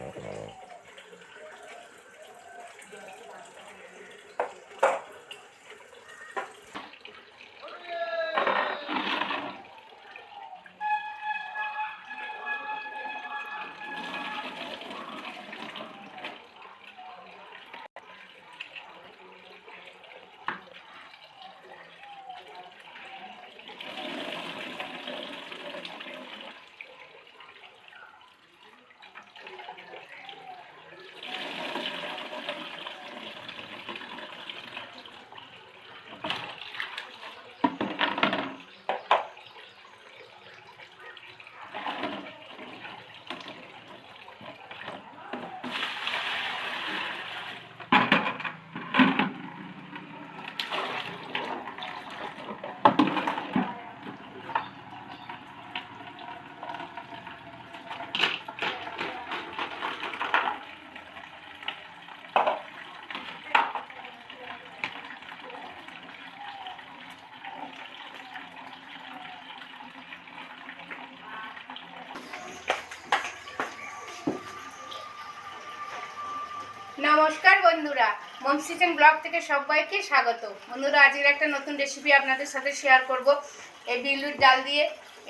Uh-huh. নমস্কার বন্ধুরা। Moms kitchen blog থেকে সবাইকে স্বাগত। বন্ধুরা, আজকের একটা নতুন রেসিপি আপনাদের সাথে শেয়ার করব। এই বিলুর ডাল দিয়ে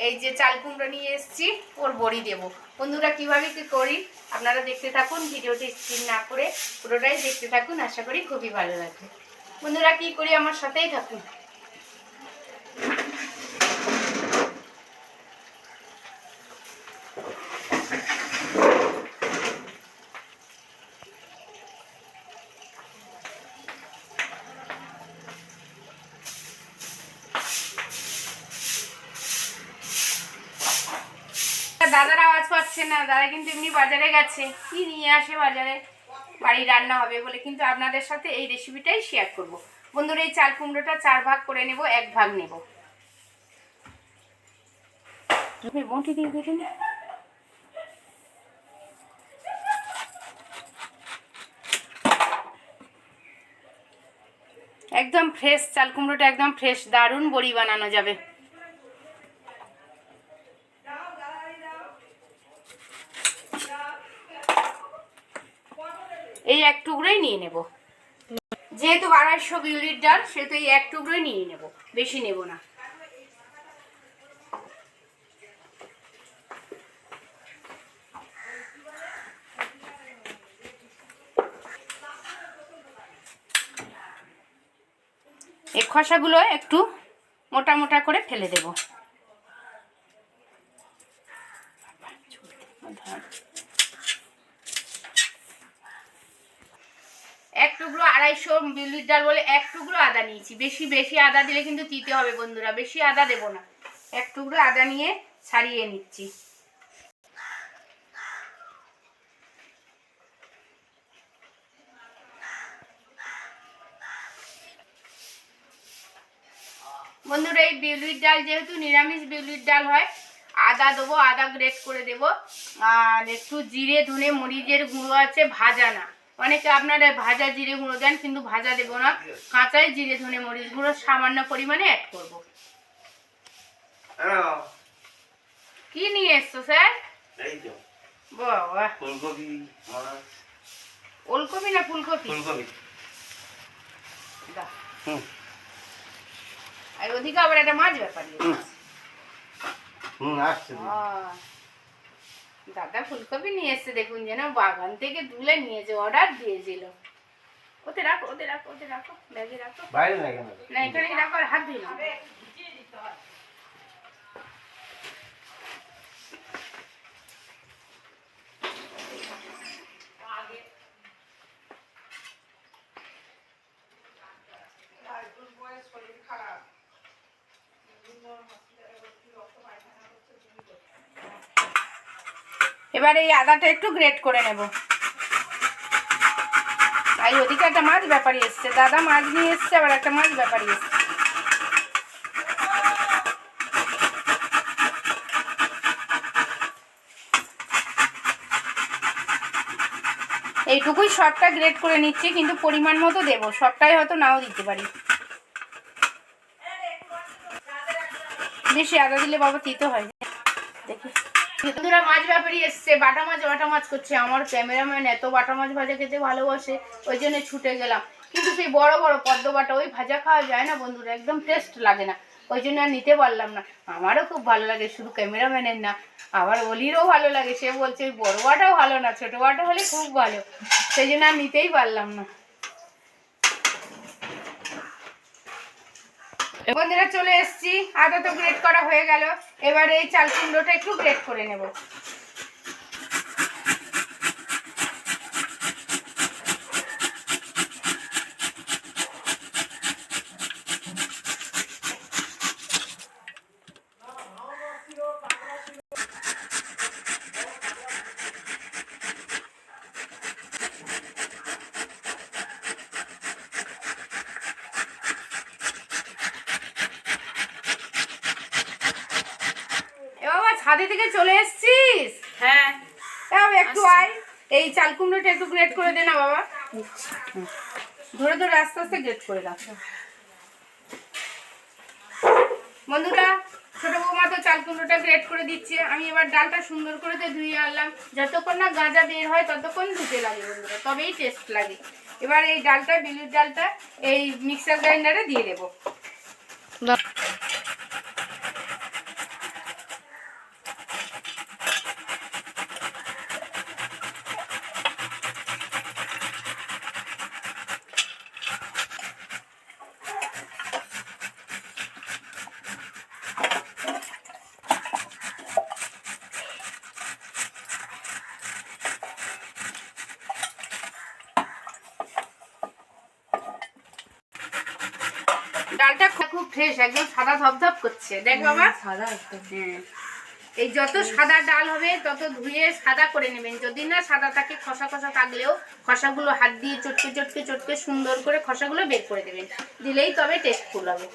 এই যে চাল কুমড়ো নিয়ে এসেছি, ওর বড়ি দেব। বন্ধুরা, কীভাবে কি করি আপনারা দেখতে থাকুন, ভিডিওটি স্ক্রিন না করে পুরোটাই দেখতে থাকুন, আশা করি খুবই ভালো লাগবে। বন্ধুরা, কি করি আমার সাথেই থাকুন দাদার আওয়াজ পাচ্ছে না দাদা কিন্তু এমনি বাজারে গেছে। কি নিয়ে আসে বাজারে? বাড়ি রান্না হবে বলে কিন্তু আপনাদের সাথে এই রেসিপিটাই শেয়ার করব। বন্ধুরা, এই চাল কুমড়োটা চার ভাগ করে নেব, এক ভাগ নেব। বটি দিয়ে একদম ফ্রেশ চাল কুমড়োটা একদম ফ্রেশ দারুণ বড়ি বানানো যাবে। এক টুকরোই নিয়ে নেব। যেহেতু আড়াইশো বিউলির ডাল, সেহেতু এই এক টুকরোই নিয়ে নেব। বেশি নেব না। এই খসাগুলো একটু মোটা মোটা করে ফেলে দেব এক টুকরো আড়াইশো ডাল বলে এক টুকরো আদা নিয়েছি। বেশি বেশি আদা দিলে কিন্তু দিতে হবে বন্ধুরা, বেশি আদা দেবো না। এক টুকরো আদা নিয়ে ছাড়িয়ে নিচ্ছি। বন্ধুরা, এই বিউলির ডাল যেহেতু নিরামিষ বিউলির ডাল হয়, আদা দেবো, আদা গ্রেট করে দেবো। আর একটু জিরে, ধনে, মরিচের গুঁড়ো আছে, ভাজা না। অনেকে আপনারা ভাজা জিরে গুঁড়ো দেন কিন্তু ভাজা দেবো না। কাঁচাই জিরে ধনে মরিচ গুঁড়ো সামান্য পরিমাণে অ্যাড করব। কি নিয়ে এসছো স্যার? বাবা। ফুলকপি ওলকপি না ফুলকপি? ফুলকপি। আর ওদিকে আবার একটা মাছ ব্যাপার হুম। আসছে। দাদা ফুলকপি নিয়ে এসছে দেখুন যেন বাগান থেকে তুলে নিয়েছে অর্ডার দিয়েছিল। ওতে রাখো ওতে রাখো ওতে রাখো ব্যাগে রাখো। বাইরে না না এখানে রাখো আর হাত ধুই এবার এই আদাটা একটু গ্রেট করে নেব। আর ওদিকে একটা মাছ ব্যাপারী এসছে। দাদা মাছ নিয়ে এসছে, আবার একটা মাছ ব্যাপারী এসছে। এইটুকুই সবটা গ্রেট করে নিচ্ছি, কিন্তু পরিমাণ মতো দেবো। সবটাই হয়তো নাও দিতে পারি। বেশি আদা দিলে বাবা তিতো হয়। দেখি। বন্ধুরা মাছ ব্যাপারী এসছে, বাটা মাছ বাটা মাছ করছে। আমার ক্যামেরাম্যান এত বাটা মাছ ভাজা খেতে ভালোবাসে, ওই জন্য ছুটে গেলাম। কিন্তু সেই বড় বড় পদ্ম বাটা, ওই ভাজা খাওয়া যায় না বন্ধুরা, একদম টেস্ট লাগে না। ওই জন্য আর নিতে পারলাম না। আমারও খুব ভালো লাগে, শুধু ক্যামেরাম্যানের না। আবার অলিরও ভালো লাগে, সে বলছে, ওই বড় বাটাও ভালো না, ছোটো বাটা হলে খুব ভালো। সেই জন্য আর নিতেই পারলাম না। বন্ধুরা চলে এসছি। আদা তো গ্রেট করা হয়ে গেল। এবারে এই চাল কুমড়োটা একটু গ্রেট করে নেব এ বাবা ছাদে থেকে চলে এসেছিস? হ্যাঁ। একটু আয়। এই চাল কুমড়োটা একটু গ্রেট করে দে না বাবা। ধরে ধরে আস্তে আস্তে গ্রেট করে দাও বন্ধুরা ছোট বৌমা তো চাল কুমড়োটা গ্রেট করে দিচ্ছে। আমি এবার ডালটা সুন্দর করে দিয়ে ধুয়ে আনলাম। যতক্ষণ না গাঁজা বের হয় ততক্ষণ ধুতে লাগে বন্ধুরা। তবেই টেস্ট লাগে। এবার এই ডালটা বিলুর ডালটা এই মিক্সার গ্রাইন্ডারে দিয়ে দেবো ডালটা খু- খুব ফ্রেশ একদম সাদা ধপধপ করছে। দেখ বাবা সাদা একদম। হ্যাঁ। এই যত সাদা ডাল হবে তত ধুয়ে সাদা করে নেবেন। যদি না সাদা থাকে খসা খসা থাকলেও খসাগুলো হাত দিয়ে চটকে চটকে চটকে সুন্দর করে খসাগুলো বের করে দেবেন। দিলেই তবে টেস্টফুল হবে।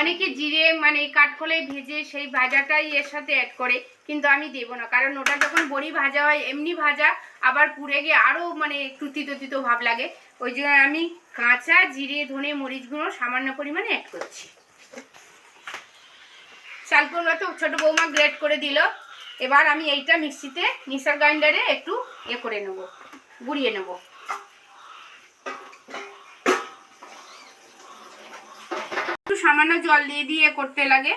অনেকে জিরে মানে কাঠখোলে ভেজে সেই ভাজাটাই এর সাথে অ্যাড করে, কিন্তু আমি দেব না। কারণ ওটা যখন বড়ি ভাজা হয়, এমনি ভাজা, আবার পুড়ে গিয়ে আরও মানে একটু তিতো তিতো ভাব লাগে। ওই জন্য আমি কাঁচা, জিরে, ধনে, মরিচ গুঁড়ো সামান্য পরিমাণে অ্যাড করছি। চালকুমড়ো তো ছোটো বৌমা গ্রেট করে দিল। এবার আমি এইটা মিক্সিতে, মিক্সার গ্রাইন্ডারে একটু এ করে নেব, গুঁড়িয়ে নেব। সামান্য জল দিয়ে দিয়ে করতে লাগে।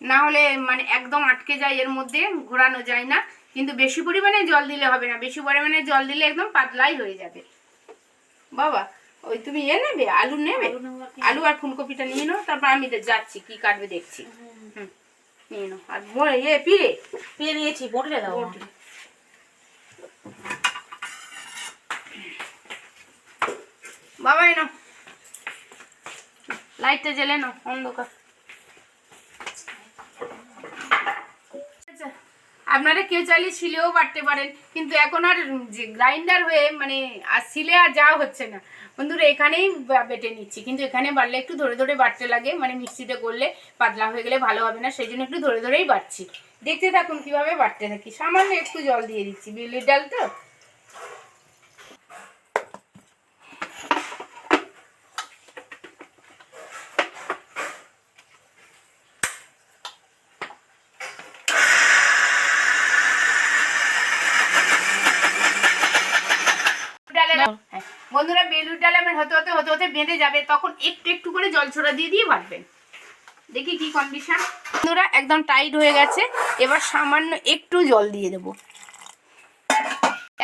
না হলে মানে একদম আটকে যায় এর মধ্যে ঘোরানো যায় না। কিন্তু বেশি পরিমাণে জল দিলে হবে না। বেশি পরিমাণে জল দিলে একদম পাতলাই হয়ে যাবে। বাবা ওই তুমি এ নেবে? আলু নেবে? আলু আর ফুলকপিটা নিয়ে নাও তারপর আমি যাচ্ছি কি কাটবে দেখছি। হুম নিয়ে নাও। আর এ পিড়ে। নিয়েছি বটলে দাও। বাবা এনো লাইটটা জ্বেলে নাও, অন্ধকার। আপনারা কেউ চাইলে শিলেও বাটতে পারেন, কিন্তু এখন আর যে গ্রাইন্ডার হয়ে মানে আর শিলে আর যাওয়া হচ্ছে না। বন্ধুরা, এখানেই বেটে নিচ্ছি, কিন্তু এখানে বাড়লে একটু ধরে ধরে বাটতে লাগে মানে মিক্সিতে করলে পাতলা হয়ে গেলে ভালো হবে না, সেই জন্য একটু ধরে ধরেই বাটছি দেখতে থাকুন কীভাবে বাটতে থাকি। সামান্য একটু জল দিয়ে দিচ্ছি বিউলির ডাল তো। হ্যাঁ, বন্ধুরা বেলুর ডাল আমার হতে হতে হতে হতে বেঁধে যাবে, তখন একটু একটু করে জল ছোড়া দিয়ে দিয়ে বাটবেন দেখি কি কন্ডিশন বন্ধুরা, একদম টাইট হয়ে গেছে, এবার সামান্য একটু জল দিয়ে দেব।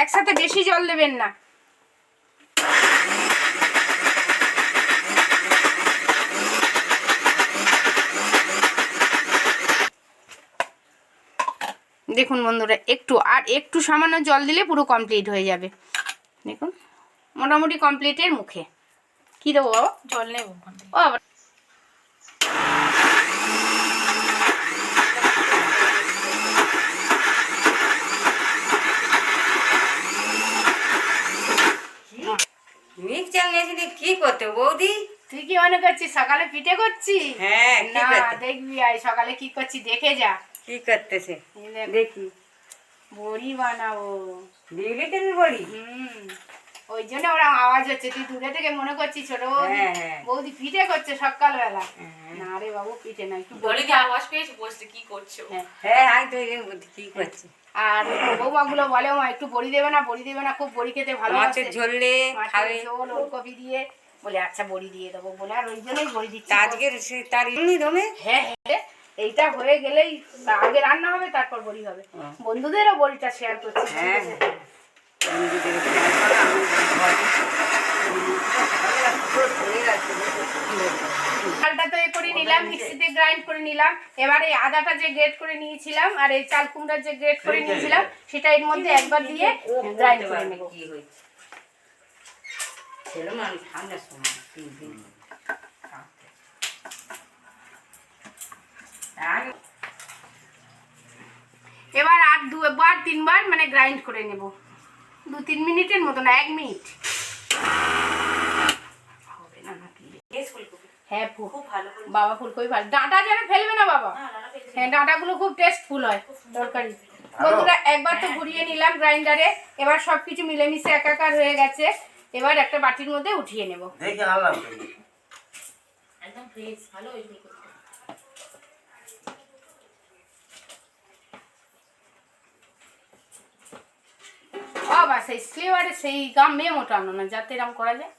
একসাথে বেশি জল দেবেন না। দেখুন বন্ধুরা, একটু, আর একটু সামান্য জল দিলে পুরো কমপ্লিট হয়ে যাবে। দেখুন। মোটামুটি কমপ্লিটের মুখে। কী দেবো বাবা? জল নেব ও আবার মিক্সচার মেশিনে কি করতে বৌদি? তুই কি মনে করছিস? সকালে পিঠে করছি হ্যাঁ না দেখবি সকালে কি করছি দেখে যা। কি করতেছে? দেখি বড়ি বানাবো। বড়ি? হুম। ওই জন্য ওরা আওয়াজ হচ্ছে। তুই দূরে থেকে মনে করছিস ছোট বৌদি? হ্যাঁ, হ্যাঁ। বৌদি পিঠে করছে সকালবেলা। হ্যাঁ। না রে বাবু পিঠে না একটু বলে কি আওয়াজ পেয়েছি? বসতে কি করছ? হ্যাঁ। হ্যাঁ আমি তো কি করছে? আর বৌমাগুলো বলে মা একটু বড়ি দেবে না বড়ি দেবে না খুব বড়ি খেতে ভালো মাছের ঝোলে খাবে। ঝোল ওলকপি দিয়ে। বলে আচ্ছা বড়ি দিয়ে দেবো। বলে আর ওই জন্যই বড়ি দিচ্ছি। সে তার এমনি দমে? হ্যাঁ হ্যাঁ। এইটা হয়ে গেলেই আগে রান্না হবে তারপর বড়ি হবে। বন্ধুদেরও বড়িটা শেয়ার করছি। হ্যাঁ চালটা তো এ করে নিলাম মিক্সিতে গ্রাইন্ড করে নিলাম। এবার এই আদাটা যে গ্রেট করে নিয়েছিলাম আর এই চাল কুমড়ার যে গ্রেট করে নিয়েছিলাম সেটা এর মধ্যে একবার দিয়ে গ্রাইন্ড করে নেব। এবার আর দুবার তিনবার মানে গ্রাইন্ড করে নেব। দু তিন মিনিটের মতো না এক মিনিট হবে না নাকি রে? বেশ ফুলকপি হ্যাঁ ফু খুব ভালো করে বাবা ফুলকপি ভালো। ডাঁটা যেন ফেলবে না বাবা। হ্যাঁ ডাঁটাগুলো খুব টেস্টফুল হয় তরকারি। বন্ধুরা একবার তো ঘুরিয়ে নিলাম গ্রাইন্ডারে। এবার সব কিছু মিলেমিশে একাকার হয়ে গেছে। এবার একটা বাটির মধ্যে উঠিয়ে নেব। দেখে আনলাম একদম ফ্রেশ ভালো ওই বাবা সেই স্লিভারে সেই গাম মেয়ে মোটানো না যাতে এরকম করা যায়।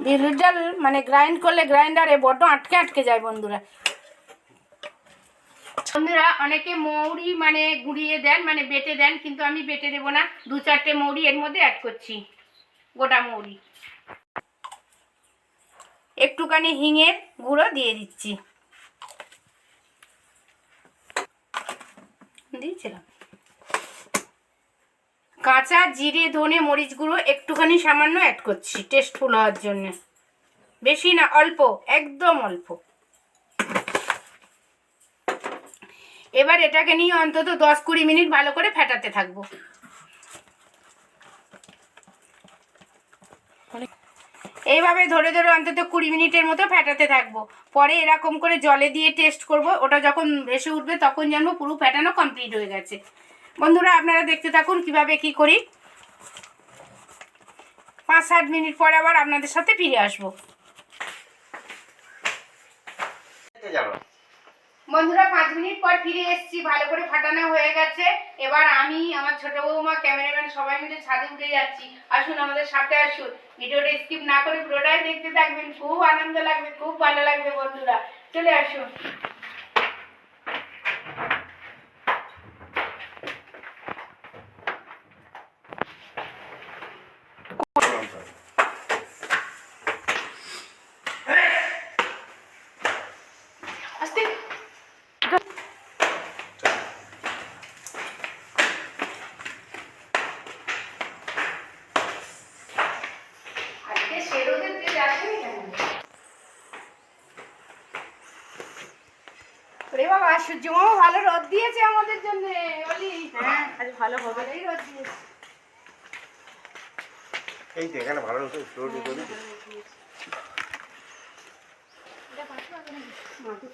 বিউলির ডাল মানে গ্রাইন্ড করলে গ্রাইন্ডারে বড্ড আটকে আটকে যায় বন্ধুরা। বন্ধুরা, অনেকে মৌরি মানে গুঁড়িয়ে দেন মানে বেটে দেন, কিন্তু আমি বেটে দেবো না। দু চারটে মৌরি এর মধ্যে অ্যাড করছি। গোটা মৌরি। একটুখানি হিঙের গুঁড়ো দিয়ে দিচ্ছি। দিয়েছিলাম। কাঁচা, জিরে, ধনে, মরিচ গুঁড়ো একটুখানি সামান্য অ্যাড করছি টেস্টফুল হওয়ার জন্য। বেশি না, অল্প, একদম অল্প। এবার এটাকে নিয়ে অন্তত দশ কুড়ি মিনিট ভালো করে ফেটাতে থাকব। এইভাবে ধরে ধরে অন্তত কুড়ি মিনিটের মতো ফেটাতে থাকব। পরে এরকম করে জলে দিয়ে টেস্ট করব, ওটা যখন ভেসে উঠবে তখন জানব পুরো ফেটানো কমপ্লিট হয়ে গেছে। বন্ধুরা, আপনারা দেখতে থাকুন কীভাবে কি করি। পাঁচ সাত মিনিট পরে আবার আপনাদের সাথে ফিরে আসব। বন্ধুরা, পাঁচ মিনিট পর ফিরে এসেছি। ভালো করে ফাটানো হয়ে গেছে। এবার আমি, আমার ছোট বৌমা, ক্যামেরাম্যান সবাই মিলে ছাদে উঠে যাচ্ছি। আসুন, আমাদের সাথে আসুন। ভিডিওটা স্কিপ না করে পুরোটাই দেখতে থাকবেন। খুব আনন্দ লাগবে, খুব ভালো লাগবে বন্ধুরা। চলে আসুন আস্তে আজকে সেরোদের তেল আসেনি কেন ওরে বাবা সূর্য মামা ভালো রোদ দিয়েছে আমাদের জন্য হ্যাঁ আজ ভালো হবে ভালোই রোদ দিয়েছে এই তো এখানে ভালো রোটি করি তো। মাদুর।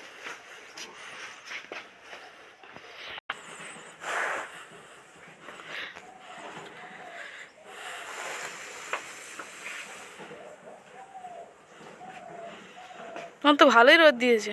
তো ভালোই রোদ দিয়েছে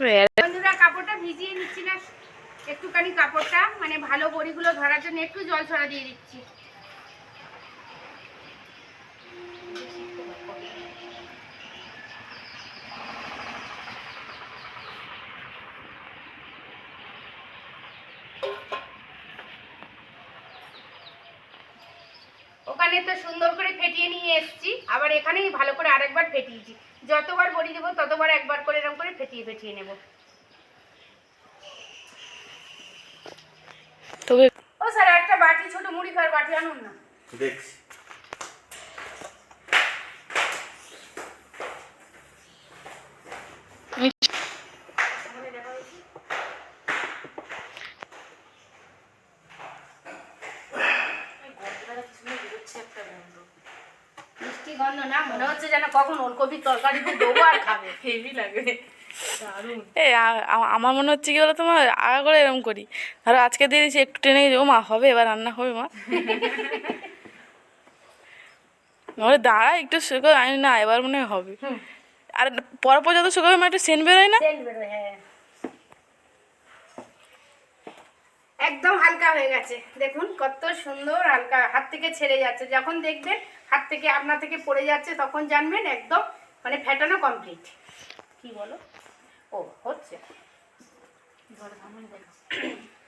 বন্ধুরা, কাপড়টা ভিজিয়ে নিচ্ছি না। একটুখানি কাপড়টা মানে ভালো বড়িগুলো ধরার জন্য একটু জল ছড়া দিয়ে দিচ্ছি। ওখানে তো সুন্দর করে ফেটিয়ে নিয়ে এসেছি। আবার এখানেই ভালো করে আরেকবার ফেটিয়েছি। যতবার বড়ি দেবো ততবার একবার করে এরকম করে ফেটিয়ে ফেটিয়ে নেব। তবে ও স্যার একটা বাটি ছোট মুড়ি খাওয়ার বাটি আনুন না। দেখছি। গন্ধ না মনে হচ্ছে যেন কখন ওলকপির তরকারিতে দেবো আর খাবে। হেভি লাগে। আমার মনে হচ্ছে কি বলো তোমার আগা করে এরকম করি। ধরো আজকে দিয়ে দিয়েছি একটু টেনে গেছি, ও মা হবে এবার রান্না হবে মা। ওরে দাঁড়া একটু শুকো আমি না এবার মনে হয় হবে। আর পর পর যত শুকাবে মা একটু সেন বেরোয় না? বেরোয় হ্যাঁ। একদম হালকা হয়ে গেছে। দেখুন কত সুন্দর হালকা হাত থেকে ছেড়ে যাচ্ছে। যখন দেখবেন হাত থেকে আপনার থেকে পড়ে যাচ্ছে, তখন জানবেন একদম মানে ফেটানো কমপ্লিট কি বলো? ও, হচ্ছে।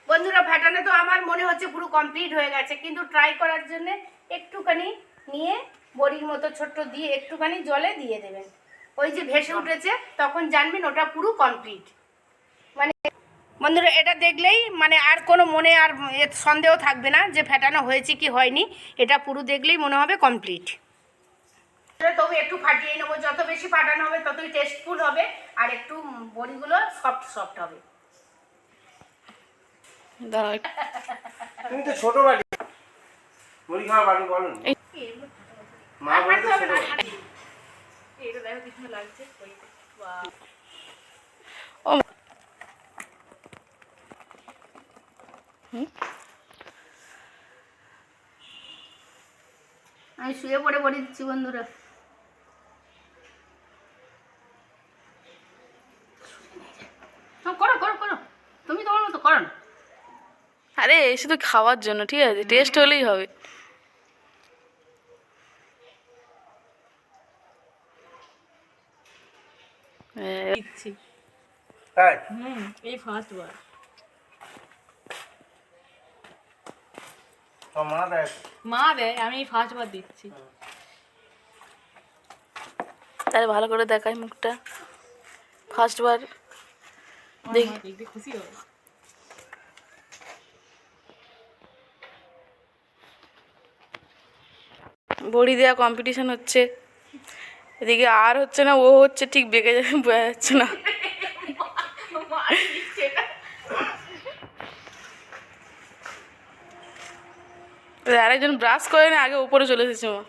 বন্ধুরা, ফেটানো তো আমার মনে হচ্ছে পুরো কমপ্লিট হয়ে গেছে, কিন্তু ট্রাই করার জন্য একটুখানি নিয়ে বড়ির মতো ছোট্ট দিয়ে একটুখানি জলে দিয়ে দেবেন। ওই যে ভেসে উঠেছে, তখন জানবেন ওটা পুরো কমপ্লিট বন্ধুরা এটা দেখলেই মানে আর কোনো মনে আর সন্দেহ থাকবে না যে ফেটানো হয়েছে কি হয়নি। এটা পুরো দেখলেই মনে হবে কমপ্লিট তবে একটু ফাটিয়ে নেব। যত বেশি ফাটানো হবে ততই টেস্টফুল হবে আর একটু বড়িগুলো সফট সফট হবে। তুমি তো ছোট মুড়ি খাওয়া বলো। মা। এটা দেখো লাগছে। ও আমি শুয়ে পড়ে বড়ি দিচ্ছি বন্ধুরা। হ্যাঁ, করো করো করো। তুমি তোমার মতো করো না। আরে শুধু খাওয়ার জন্য ঠিক আছে? টেস্ট হলেই হবে। হ্যাঁ, দিচ্ছি। এই ফার্স্ট বার। মা দেয় আমি ফার্স্ট বার দিচ্ছি তাহলে ভালো করে দেখাই মুখটা। ফার্স্ট বার দেখি খুশি হবে। বড়ি দেওয়া কম্পিটিশন হচ্ছে। এদিকে আর হচ্ছে না ও হচ্ছে ঠিক বেঁকে যাচ্ছে না। আরেকজন ব্রাশ করে না আগে উপরে চলে এসেছে মা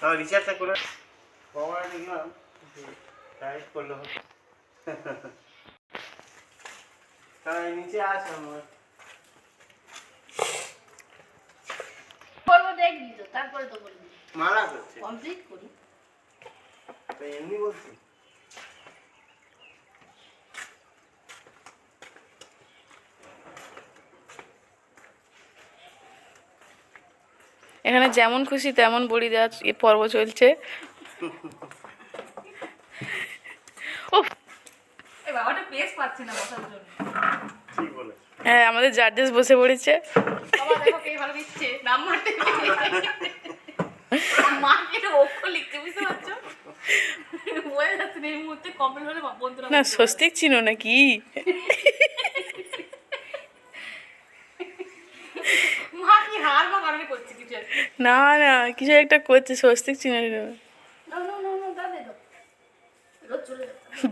তাও রিচার্জটা করে করলে। তাই নিচে আস আমার। করব দেখবি তো তারপরে তো বলবি। মারা করছে। কমপ্লিট করি। তো এমনি বলছি? এখানে যেমন খুশি তেমন বড়ি দেওয়ার এ পর্ব চলছে। হ্যাঁ আমাদের জার্জেস বসে পড়েছে। না স্বস্তিক চিনো নাকি? মা কি হার বা কারণে করছে? না না কিছু একটা করছে স্বস্তিক চিনে নেবে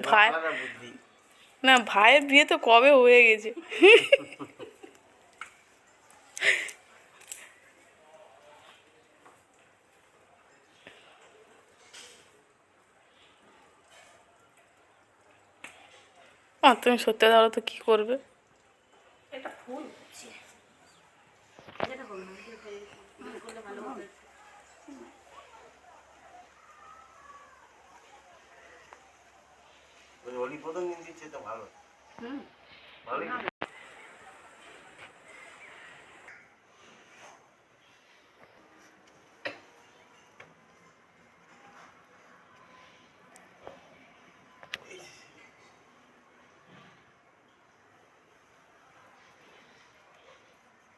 ভাই না ভাইয়ের বিয়ে তো কবে হয়ে গেছে? তুমি সত্যি ধরো তো কী করবে?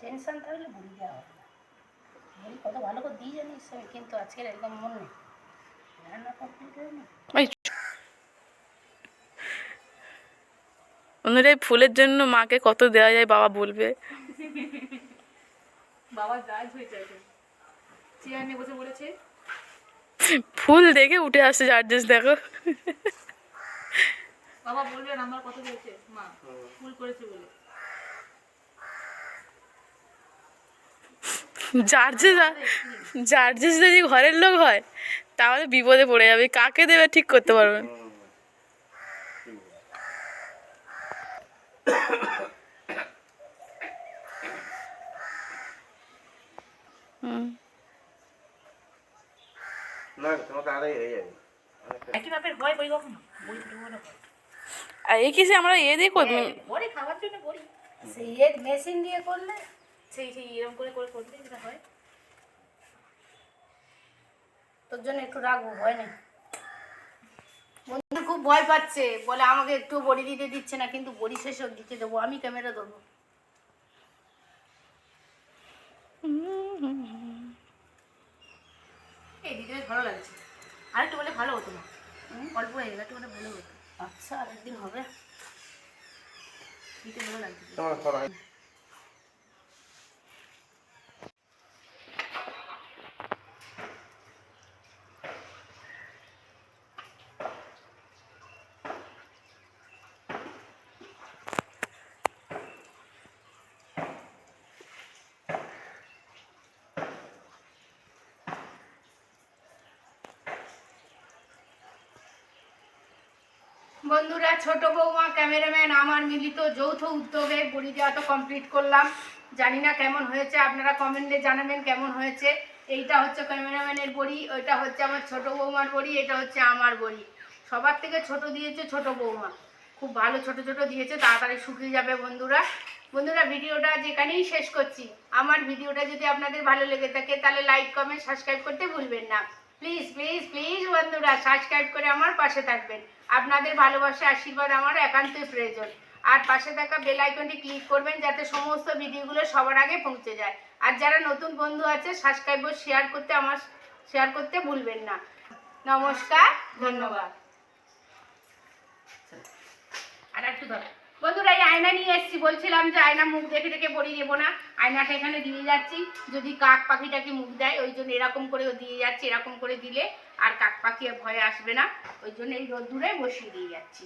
টেনশন থাকলে ভুলে যাওয়া কত ভালো করে দিয়ে জানিস কিন্তু আজকের একদম মন নেই। রান্না কমপ্লিট হয়ে না ওই বন্ধুরা এই ফুলের জন্য মাকে কত দেওয়া যায় বাবা বলবে। বাবা গাছ হয়ে যায় চেয়ার নিয়ে বসে বলেছে ফুল দেখে উঠে আসছে চার্জেস দেখো। বাবা বলবে নাম্বার কত দিয়েছে? মা ফুল করেছে বলে। চার্জেস চার্জেস যদি ঘরের লোক হয় তাহলে বিপদে পড়ে যাবে। কাকে দেবে ঠিক করতে পারবেন হুম না তোমাকে আড়াই হয়ে যাবে একই মাপের হয় বই কখনো বই ছোটো বড় হয়। আর এই কিসে আমরা এ দিয়ে জন্য বড়ি সেই মেশিন দিয়ে করলে সেই সেই এরকম করে করে করলে যেটা হয় তোর জন্য একটু রাখব ভয় নেই বন্ধু খুব ভয় পাচ্ছে। বলে আমাকে একটু বড়ি দিতে দিচ্ছে না কিন্তু বড়ি শেষে ওর দিতে দেবো। আমি ক্যামেরা দেবো এই দিদি বেশ ভালো লাগছে। আরেকটু বলে ভালো হতো না। অল্প হয়ে গেলে একটু বলে ভালো হতো। আচ্ছা আরেকদিন হবে। দিতে ভালো লাগছে তোমার করা বন্ধুরা ছোট বৌমা, ক্যামেরাম্যান, আমার মিলিত যৌথ উদ্যোগে বড়ি দেওয়া তো কমপ্লিট করলাম। জানি না কেমন হয়েছে, আপনারা কমেন্টে জানাবেন কেমন হয়েছে। এইটা হচ্ছে ক্যামেরাম্যানের বড়ি, ওইটা হচ্ছে আমার ছোট বৌমার বড়ি, এটা হচ্ছে আমার বড়ি। সবার থেকে ছোট দিয়েছে ছোট বৌমা। খুব ভালো ছোট ছোট দিয়েছে, তাড়াতাড়ি শুকিয়ে যাবে বন্ধুরা। বন্ধুরা, ভিডিওটা যেখানেই শেষ করছি। আমার ভিডিওটা যদি আপনাদের ভালো লেগে থাকে, তাহলে লাইক কমেন্ট সাবস্ক্রাইব করতে ভুলবেন না। প্লিজ প্লিজ প্লিজ বন্ধুরা সাবস্ক্রাইব করে আমার পাশে থাকবেন। আপনাদের ভালোবাসা, আশীর্বাদ আমার একান্তই প্রয়োজন। আর পাশে থাকা বেল আইকনটি ক্লিক করবেন যাতে সমস্ত ভিডিওগুলো সবার আগে পৌঁছে যায়। আর যারা নতুন বন্ধু আছে সাবস্ক্রাইব শেয়ার করতে আমার শেয়ার করতে ভুলবেন না। নমস্কার, ধন্যবাদ। আর একটু ধর বন্ধুরা, এই আয়না নিয়ে এসেছি। বলছিলাম যে আয়না মুখ দেখে দেখে পড়িয়ে দেবো না। আয়নাটা এখানে দিয়ে যাচ্ছি। যদি কাক পাখিটাকে মুখ দেয়, ওই জন্য এরকম করেও দিয়ে যাচ্ছি, এরকম করে দিলে আর কাক পাখি ভয়ে আসবে না। ওই জন্য এই রোদ্দুরে বসিয়ে দিয়ে যাচ্ছি।